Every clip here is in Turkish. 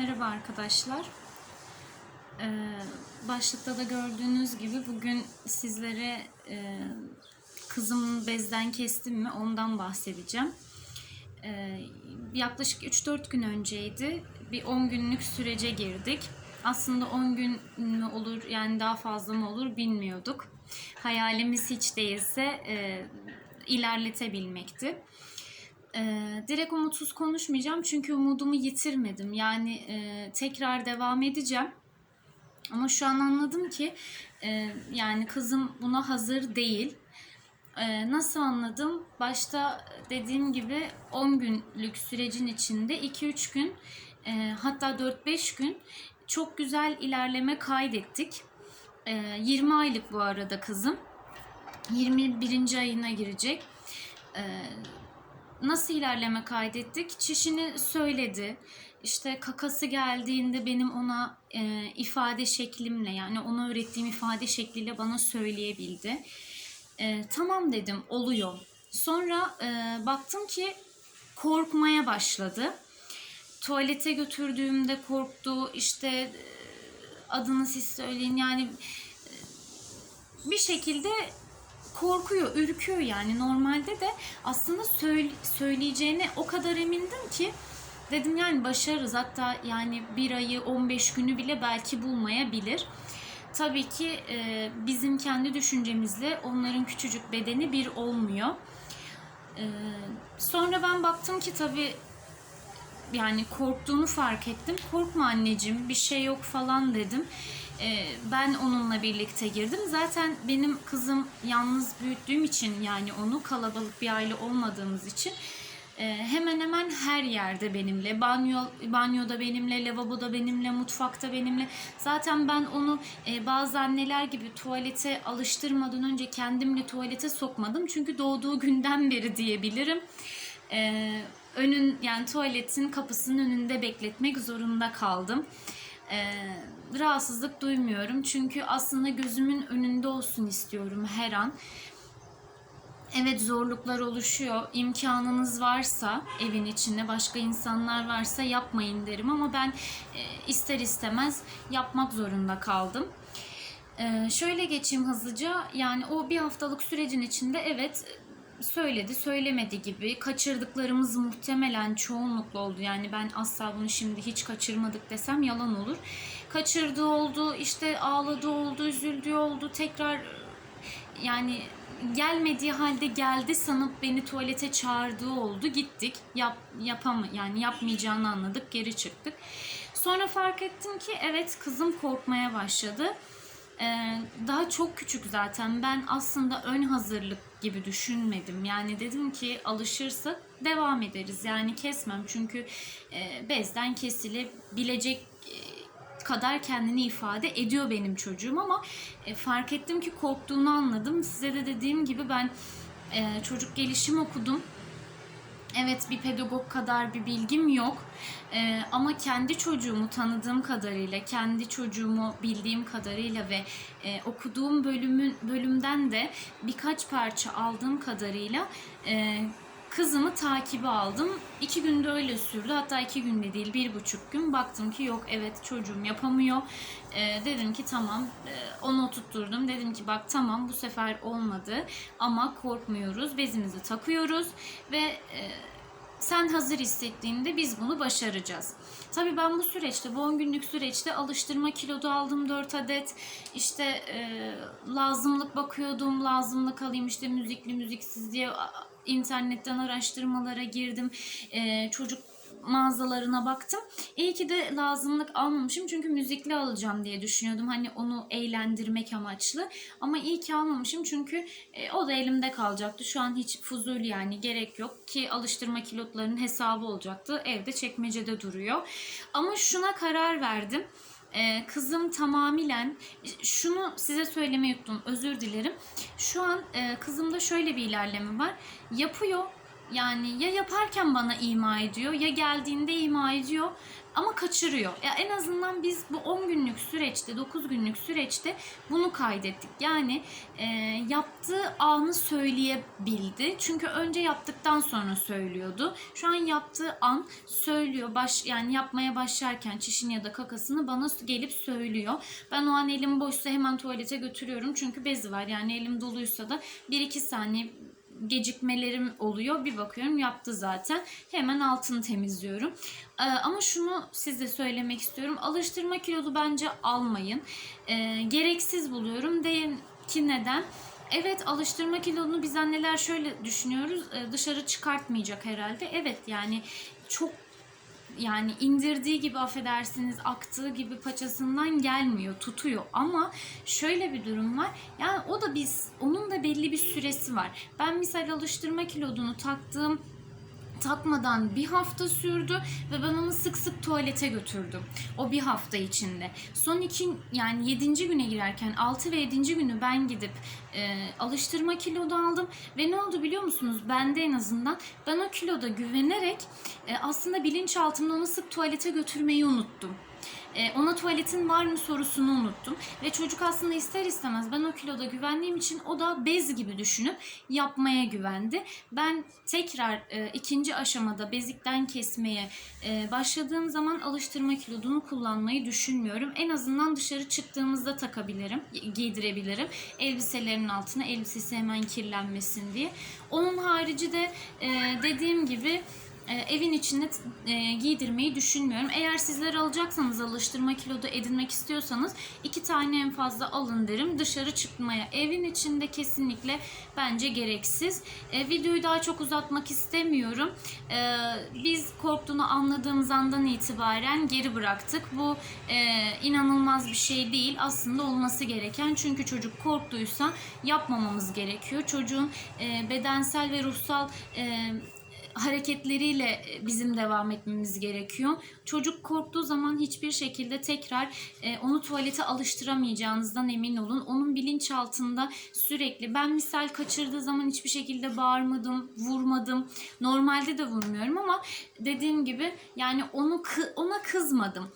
Merhaba arkadaşlar. Ee, başlıkta da gördüğünüz gibi bugün sizlere e, kızımın bezden kestim mi ondan bahsedeceğim. Ee, yaklaşık 3-4 gün önceydi. Bir 10 günlük sürece girdik. Aslında 10 gün mü olur yani daha fazla mı olur bilmiyorduk. Hayalimiz hiç değilse e, ilerletebilmekti. Ee, direkt umutsuz konuşmayacağım çünkü umudumu yitirmedim. Yani e, tekrar devam edeceğim. Ama şu an anladım ki e, yani kızım buna hazır değil. E, nasıl anladım? Başta dediğim gibi 10 günlük sürecin içinde 2-3 gün e, hatta 4-5 gün çok güzel ilerleme kaydettik. E, 20 aylık bu arada kızım. 21. ayına girecek. E, nasıl ilerleme kaydettik? Çişini söyledi. İşte kakası geldiğinde benim ona e, ifade şeklimle yani ona öğrettiğim ifade şekliyle bana söyleyebildi. E, tamam dedim oluyor. Sonra e, baktım ki korkmaya başladı. Tuvalete götürdüğümde korktu. İşte e, adını siz söyleyin yani e, bir şekilde korkuyor, ürküyor yani. Normalde de aslında söyle, söyleyeceğine o kadar emindim ki dedim yani başarırız. Hatta yani bir ayı 15 günü bile belki bulmayabilir. Tabii ki e, bizim kendi düşüncemizle onların küçücük bedeni bir olmuyor. E, sonra ben baktım ki tabii yani korktuğunu fark ettim. Korkma anneciğim bir şey yok falan dedim. Ee, ben onunla birlikte girdim. Zaten benim kızım yalnız büyüttüğüm için yani onu kalabalık bir aile olmadığımız için e, hemen hemen her yerde benimle. Banyo banyoda benimle, lavaboda benimle, mutfakta benimle. Zaten ben onu e, bazı anneler gibi tuvalete alıştırmadan önce kendimle tuvalete sokmadım. Çünkü doğduğu günden beri diyebilirim. Ee, önün yani tuvaletin kapısının önünde bekletmek zorunda kaldım. Ee, rahatsızlık duymuyorum çünkü aslında gözümün önünde olsun istiyorum her an. Evet zorluklar oluşuyor. İmkanınız varsa evin içinde başka insanlar varsa yapmayın derim ama ben e, ister istemez yapmak zorunda kaldım. Ee, şöyle geçeyim hızlıca. Yani o bir haftalık sürecin içinde evet söyledi, söylemedi gibi kaçırdıklarımız muhtemelen çoğunlukla oldu. Yani ben asla bunu şimdi hiç kaçırmadık desem yalan olur. Kaçırdığı oldu, işte ağladı oldu, üzüldüğü oldu. Tekrar yani gelmediği halde geldi sanıp beni tuvalete çağırdığı oldu. Gittik. Yap yapama yani yapmayacağını anladık, geri çıktık. Sonra fark ettim ki evet kızım korkmaya başladı. Ee, daha çok küçük zaten. Ben aslında ön hazırlık gibi düşünmedim. Yani dedim ki alışırsa devam ederiz. Yani kesmem çünkü e, bezden kesilebilecek e, kadar kendini ifade ediyor benim çocuğum ama e, fark ettim ki korktuğunu anladım. Size de dediğim gibi ben çocuk gelişim okudum. Evet bir pedagog kadar bir bilgim yok. Ee, ama kendi çocuğumu tanıdığım kadarıyla, kendi çocuğumu bildiğim kadarıyla ve e, okuduğum bölümün bölümden de birkaç parça aldığım kadarıyla e, kızımı takibe aldım. İki günde öyle sürdü. Hatta iki günde değil bir buçuk gün. Baktım ki yok evet çocuğum yapamıyor. E, dedim ki tamam e, onu oturtturdum. Dedim ki bak tamam bu sefer olmadı ama korkmuyoruz. Bezimizi takıyoruz ve e, sen hazır hissettiğinde biz bunu başaracağız. Tabii ben bu süreçte, bu 10 günlük süreçte alıştırma kilodu aldım 4 adet. İşte e, lazımlık bakıyordum, lazımlık alayım işte müzikli müziksiz diye internetten araştırmalara girdim. E, çocuk mağazalarına baktım. İyi ki de lazımlık almamışım çünkü müzikli alacağım diye düşünüyordum. Hani onu eğlendirmek amaçlı. Ama iyi ki almamışım çünkü e, o da elimde kalacaktı. Şu an hiç fuzul yani gerek yok ki alıştırma kilotlarının hesabı olacaktı. Evde çekmecede duruyor. Ama şuna karar verdim. Ee, kızım tamamen şunu size söylemeyi unuttum özür dilerim. Şu an e, kızımda şöyle bir ilerleme var. Yapıyor yani ya yaparken bana ima ediyor ya geldiğinde ima ediyor ama kaçırıyor. Ya en azından biz bu 10 günlük süreçte, 9 günlük süreçte bunu kaydettik. Yani e, yaptığı anı söyleyebildi. Çünkü önce yaptıktan sonra söylüyordu. Şu an yaptığı an söylüyor. Baş yani yapmaya başlarken çişini ya da kakasını bana gelip söylüyor. Ben o an elim boşsa hemen tuvalete götürüyorum. Çünkü bezi var. Yani elim doluysa da 1-2 saniye gecikmelerim oluyor. Bir bakıyorum yaptı zaten. Hemen altını temizliyorum. Ee, ama şunu size söylemek istiyorum. Alıştırma kilolu bence almayın. Ee, gereksiz buluyorum. Deyin ki neden? Evet alıştırma kilonu biz anneler şöyle düşünüyoruz. Ee, dışarı çıkartmayacak herhalde. Evet yani çok yani indirdiği gibi affedersiniz aktığı gibi paçasından gelmiyor tutuyor. Ama şöyle bir durum var. Yani o da biz onun da belli bir süresi var. Ben misal alıştırma kilodunu taktığım takmadan bir hafta sürdü ve ben onu sık sık tuvalete götürdüm. O bir hafta içinde. Son iki yani yedinci güne girerken 6 ve 7. günü ben gidip e, alıştırma kilodu aldım ve ne oldu biliyor musunuz? Bende en azından ben o kiloda güvenerek e, aslında bilinçaltımda onu sık tuvalete götürmeyi unuttum. E, ona tuvaletin var mı sorusunu unuttum. Ve çocuk aslında ister istemez ben o kiloda güvendiğim için o da bez gibi düşünüp yapmaya güvendi. Ben tekrar e, ikinci aşamada bezikten kesmeye e, başladığım zaman alıştırma kilodunu kullanmayı düşünmüyorum. En azından dışarı çıktığımızda takabilirim, giydirebilirim. Elbiselerin altına elbisesi hemen kirlenmesin diye. Onun harici de e, dediğim gibi e, evin içinde e, giydirmeyi düşünmüyorum. Eğer sizler alacaksanız alıştırma kilodu edinmek istiyorsanız iki tane en fazla alın derim. Dışarı çıkmaya evin içinde kesinlikle bence gereksiz. E, videoyu daha çok uzatmak istemiyorum. Biz korktuğunu anladığımız andan itibaren geri bıraktık. Bu inanılmaz bir şey değil. Aslında olması gereken. Çünkü çocuk korktuysa yapmamamız gerekiyor. Çocuğun bedensel ve ruhsal hareketleriyle bizim devam etmemiz gerekiyor. Çocuk korktuğu zaman hiçbir şekilde tekrar e, onu tuvalete alıştıramayacağınızdan emin olun. Onun bilinçaltında sürekli ben misal kaçırdığı zaman hiçbir şekilde bağırmadım, vurmadım. Normalde de vurmuyorum ama dediğim gibi yani onu ona kızmadım.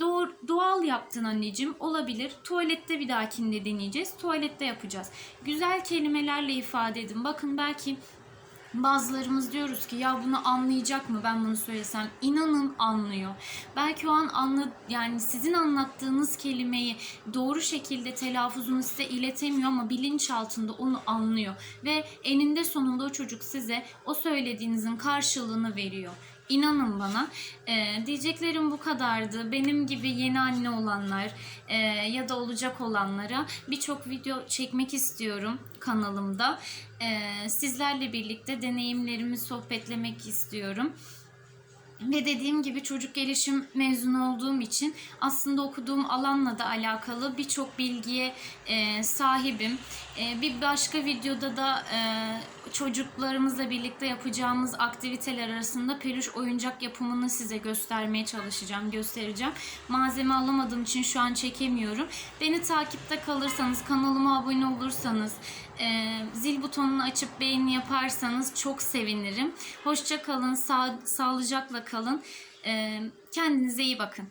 Doğru, doğal yaptın anneciğim olabilir. Tuvalette bir dahakinde deneyeceğiz. Tuvalette yapacağız. Güzel kelimelerle ifade edin. Bakın belki Bazılarımız diyoruz ki ya bunu anlayacak mı ben bunu söylesem? İnanın anlıyor. Belki o an anla yani sizin anlattığınız kelimeyi doğru şekilde telaffuzunu size iletemiyor ama bilinçaltında onu anlıyor ve eninde sonunda o çocuk size o söylediğinizin karşılığını veriyor. İnanın bana. Ee, diyeceklerim bu kadardı. Benim gibi yeni anne olanlar e, ya da olacak olanlara birçok video çekmek istiyorum kanalımda. Ee, sizlerle birlikte deneyimlerimi sohbetlemek istiyorum. Ve dediğim gibi çocuk gelişim mezunu olduğum için aslında okuduğum alanla da alakalı birçok bilgiye e, sahibim. E, bir başka videoda da e, çocuklarımızla birlikte yapacağımız aktiviteler arasında peluş oyuncak yapımını size göstermeye çalışacağım, göstereceğim. Malzeme alamadığım için şu an çekemiyorum. Beni takipte kalırsanız, kanalıma abone olursanız, e, zil butonunu açıp beğeni yaparsanız çok sevinirim. Hoşça kalın, sağ, sağlıcakla kalın. E, kendinize iyi bakın.